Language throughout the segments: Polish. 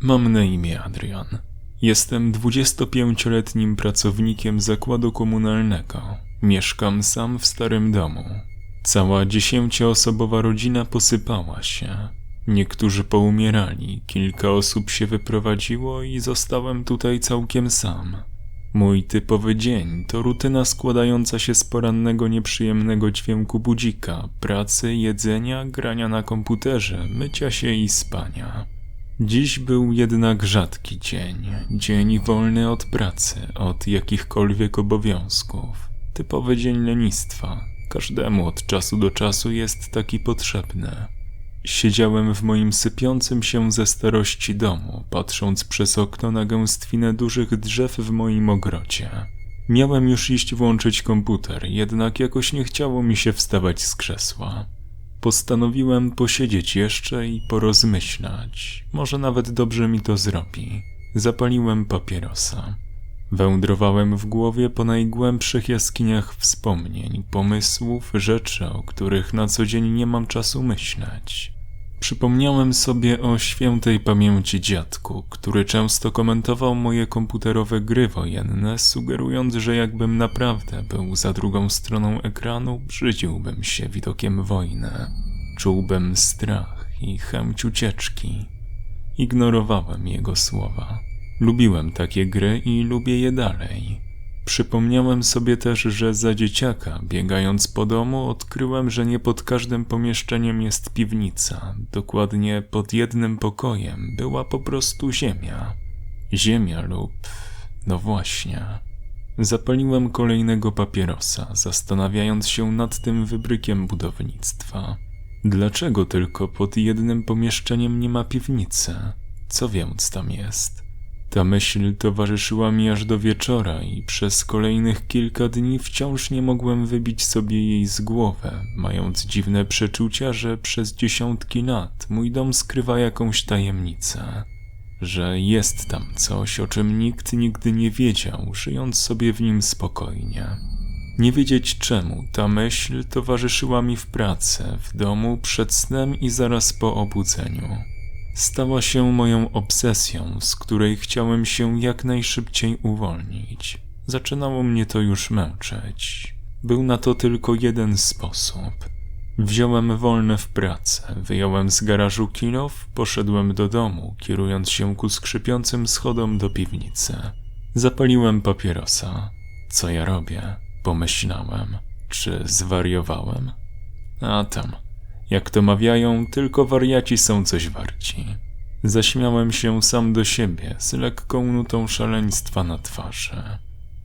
Mam na imię Adrian. Jestem 25-letnim pracownikiem zakładu komunalnego. Mieszkam sam w starym domu. Cała dziesięcioosobowa rodzina posypała się. Niektórzy poumierali, kilka osób się wyprowadziło i zostałem tutaj całkiem sam. Mój typowy dzień to rutyna składająca się z porannego nieprzyjemnego dźwięku budzika, pracy, jedzenia, grania na komputerze, mycia się i spania. Dziś był jednak rzadki dzień, dzień wolny od pracy, od jakichkolwiek obowiązków. Typowy dzień lenistwa. Każdemu od czasu do czasu jest taki potrzebny. Siedziałem w moim sypiącym się ze starości domu, patrząc przez okno na gęstwinę dużych drzew w moim ogrodzie. Miałem już iść włączyć komputer, jednak jakoś nie chciało mi się wstawać z krzesła. Postanowiłem posiedzieć jeszcze i porozmyślać. Może nawet dobrze mi to zrobi. Zapaliłem papierosa. Wędrowałem w głowie po najgłębszych jaskiniach wspomnień, pomysłów, rzeczy, o których na co dzień nie mam czasu myśleć. Przypomniałem sobie o świętej pamięci dziadku, który często komentował moje komputerowe gry wojenne, sugerując, że jakbym naprawdę był za drugą stroną ekranu, brzydziłbym się widokiem wojny. Czułbym strach i chęć ucieczki. Ignorowałem jego słowa. Lubiłem takie gry i lubię je dalej. Przypomniałem sobie też, że za dzieciaka, biegając po domu, odkryłem, że nie pod każdym pomieszczeniem jest piwnica. Dokładnie pod jednym pokojem była po prostu ziemia. Ziemia lub. No właśnie. Zapaliłem kolejnego papierosa, zastanawiając się nad tym wybrykiem budownictwa. Dlaczego tylko pod jednym pomieszczeniem nie ma piwnicy? Co więc tam jest? Ta myśl towarzyszyła mi aż do wieczora i przez kolejnych kilka dni wciąż nie mogłem wybić sobie jej z głowy, mając dziwne przeczucia, że przez dziesiątki lat mój dom skrywa jakąś tajemnicę. Że jest tam coś, o czym nikt nigdy nie wiedział, żyjąc sobie w nim spokojnie. Nie wiedzieć czemu ta myśl towarzyszyła mi w pracy, w domu, przed snem i zaraz po obudzeniu. Stała się moją obsesją, z której chciałem się jak najszybciej uwolnić. Zaczynało mnie to już męczyć. Był na to tylko jeden sposób. Wziąłem wolne w pracę, wyjąłem z garażu kilof, poszedłem do domu, kierując się ku skrzypiącym schodom do piwnicy. Zapaliłem papierosa. Co ja robię? Pomyślałem. Czy zwariowałem? A tam. Jak to mawiają, tylko wariaci są coś warci. Zaśmiałem się sam do siebie z lekką nutą szaleństwa na twarzy.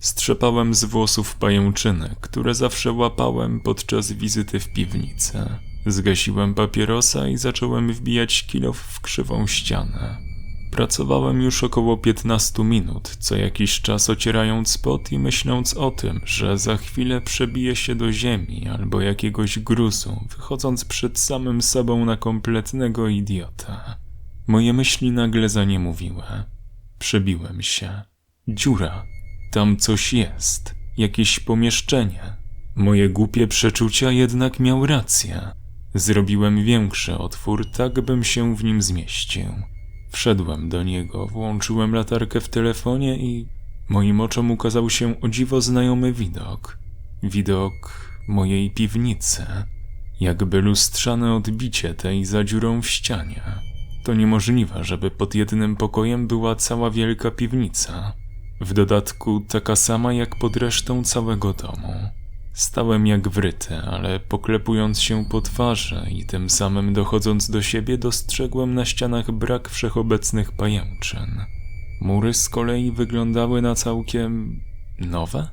Strzepałem z włosów pajęczyny, które zawsze łapałem podczas wizyty w piwnicy. Zgasiłem papierosa i zacząłem wbijać kilof w krzywą ścianę. Pracowałem już około 15 minut, co jakiś czas ocierając pot i myśląc o tym, że za chwilę przebije się do ziemi albo jakiegoś gruzu, wychodząc przed samym sobą na kompletnego idiota. Moje myśli nagle zaniemówiły. Przebiłem się. Dziura. Tam coś jest. Jakieś pomieszczenie. Moje głupie przeczucia jednak miał rację. Zrobiłem większy otwór, tak bym się w nim zmieścił. Wszedłem do niego, włączyłem latarkę w telefonie i moim oczom ukazał się o dziwo znajomy widok. Widok mojej piwnicy. Jakby lustrzane odbicie tej za dziurą w ścianie. To niemożliwe, żeby pod jednym pokojem była cała wielka piwnica. W dodatku taka sama jak pod resztą całego domu. Stałem jak wryty, ale poklepując się po twarzy i tym samym dochodząc do siebie, dostrzegłem na ścianach brak wszechobecnych pajęczyn. Mury z kolei wyglądały na całkiem nowe.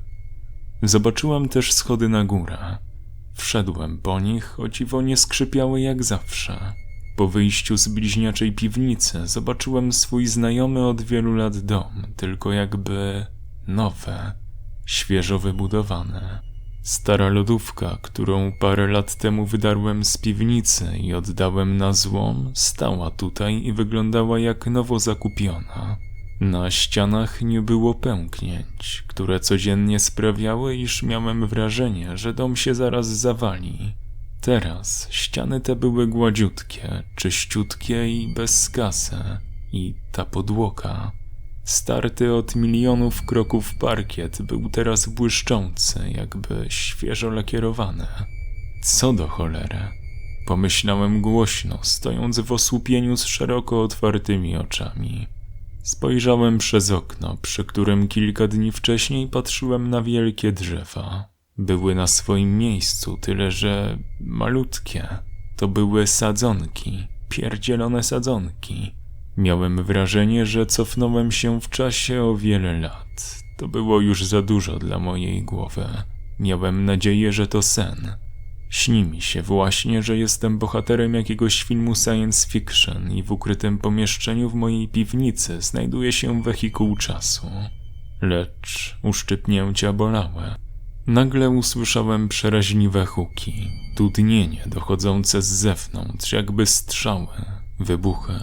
Zobaczyłem też schody na górę. Wszedłem po nich, o dziwo skrzypiały jak zawsze. Po wyjściu z bliźniaczej piwnicy zobaczyłem swój znajomy od wielu lat dom, tylko jakby nowe, świeżo wybudowane. Stara lodówka, którą parę lat temu wydarłem z piwnicy i oddałem na złom, stała tutaj i wyglądała jak nowo zakupiona. Na ścianach nie było pęknięć, które codziennie sprawiały, iż miałem wrażenie, że dom się zaraz zawali. Teraz ściany te były gładziutkie, czyściutkie i bez skasy. I ta podłoga, starty od milionów kroków parkiet, był teraz błyszczący, jakby świeżo lakierowany. Co do cholery? Pomyślałem głośno, stojąc w osłupieniu z szeroko otwartymi oczami. Spojrzałem przez okno, przy którym kilka dni wcześniej patrzyłem na wielkie drzewa. Były na swoim miejscu, tyle że malutkie. To były sadzonki, pierdzielone sadzonki. Miałem wrażenie, że cofnąłem się w czasie o wiele lat. To było już za dużo dla mojej głowy. Miałem nadzieję, że to sen. Śni mi się właśnie, że jestem bohaterem jakiegoś filmu science fiction i w ukrytym pomieszczeniu w mojej piwnicy znajduje się wehikuł czasu. Lecz uszczypnięcia bolały. Nagle usłyszałem przeraźliwe huki, dudnienie dochodzące z zewnątrz, jakby strzały, wybuchy.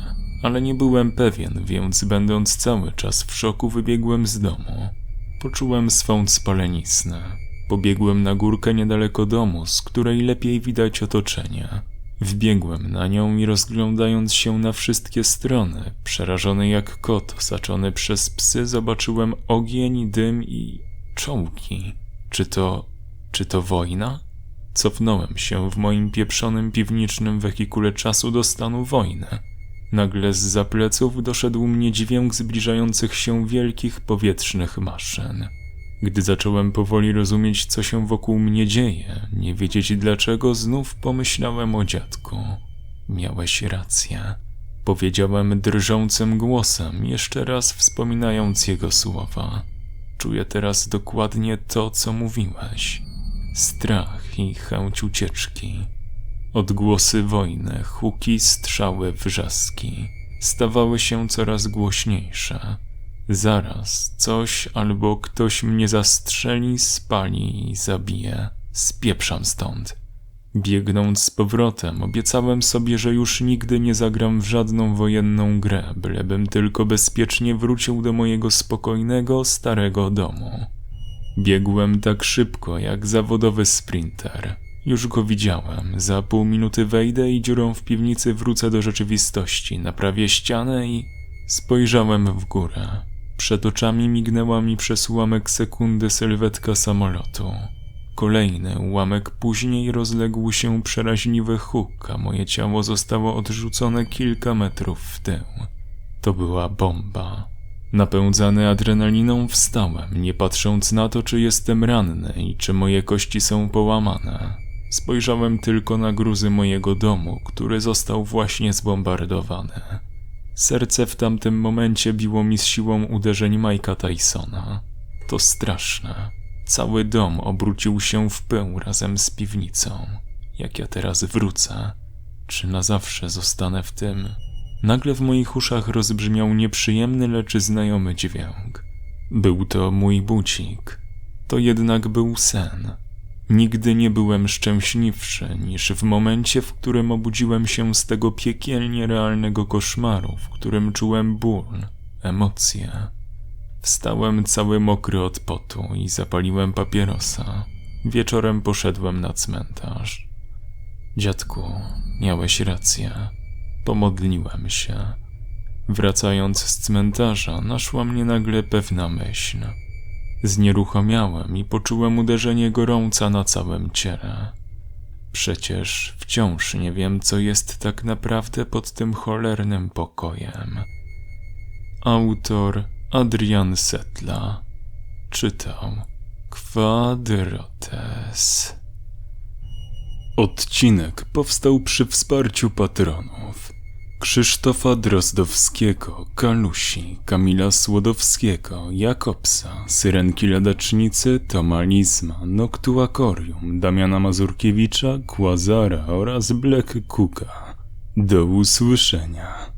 Ale nie byłem pewien, więc będąc cały czas w szoku wybiegłem z domu. Poczułem swą spaleniznę. Pobiegłem na górkę niedaleko domu, z której lepiej widać otoczenie. Wbiegłem na nią i rozglądając się na wszystkie strony, przerażony jak kot osaczony przez psy, zobaczyłem ogień, dym i czołgi. Czy to... czy to wojna? Cofnąłem się w moim pieprzonym piwnicznym wehikule czasu do stanu wojny. Nagle z za pleców doszedł mnie dźwięk zbliżających się wielkich powietrznych maszyn. Gdy zacząłem powoli rozumieć, co się wokół mnie dzieje, nie wiedzieć dlaczego, znów pomyślałem o dziadku. Miałeś rację. Powiedziałem drżącym głosem, jeszcze raz wspominając jego słowa. Czuję teraz dokładnie to, co mówiłeś. Strach i chęć ucieczki. Odgłosy wojny, huki, strzały, wrzaski stawały się coraz głośniejsze. Zaraz coś albo ktoś mnie zastrzeli, spali i zabije. Spieprzam stąd. Biegnąc z powrotem, obiecałem sobie, że już nigdy nie zagram w żadną wojenną grę, bylebym tylko bezpiecznie wrócił do mojego spokojnego, starego domu. Biegłem tak szybko, jak zawodowy sprinter. Już go widziałem. Za pół minuty wejdę i dziurą w piwnicy wrócę do rzeczywistości, naprawię ścianę i spojrzałem w górę. Przed oczami mignęła mi przez ułamek sekundy sylwetka samolotu. Kolejny ułamek później rozległ się przeraźliwy huk, a moje ciało zostało odrzucone kilka metrów w tył. To była bomba. Napędzany adrenaliną wstałem, nie patrząc na to, czy jestem ranny i czy moje kości są połamane. Spojrzałem tylko na gruzy mojego domu, który został właśnie zbombardowany. Serce w tamtym momencie biło mi z siłą uderzeń Mike'a Tysona. To straszne. Cały dom obrócił się w pył razem z piwnicą. Jak ja teraz wrócę? Czy na zawsze zostanę w tym? Nagle w moich uszach rozbrzmiał nieprzyjemny, lecz znajomy dźwięk. Był to mój budzik. To jednak był sen. Nigdy nie byłem szczęśliwszy niż w momencie, w którym obudziłem się z tego piekielnie realnego koszmaru, w którym czułem ból, emocje. Wstałem cały mokry od potu i zapaliłem papierosa. Wieczorem poszedłem na cmentarz. Dziadku, miałeś rację. Pomodliłem się. Wracając z cmentarza, naszła mnie nagle pewna myśl – Znieruchomiałem i poczułem uderzenie gorąca na całym ciele. Przecież wciąż nie wiem, co jest tak naprawdę pod tym cholernym pokojem. Autor Adrian Setla czytał Quadrotes. Odcinek powstał przy wsparciu patronów. Krzysztofa Drozdowskiego, Kalusi, Kamila Słodowskiego, Jakobsa, Syrenki Ladacznicy, Toma Lizma, Noctuakorium, Damiana Mazurkiewicza, Kłazara oraz Black Cooka. Do usłyszenia.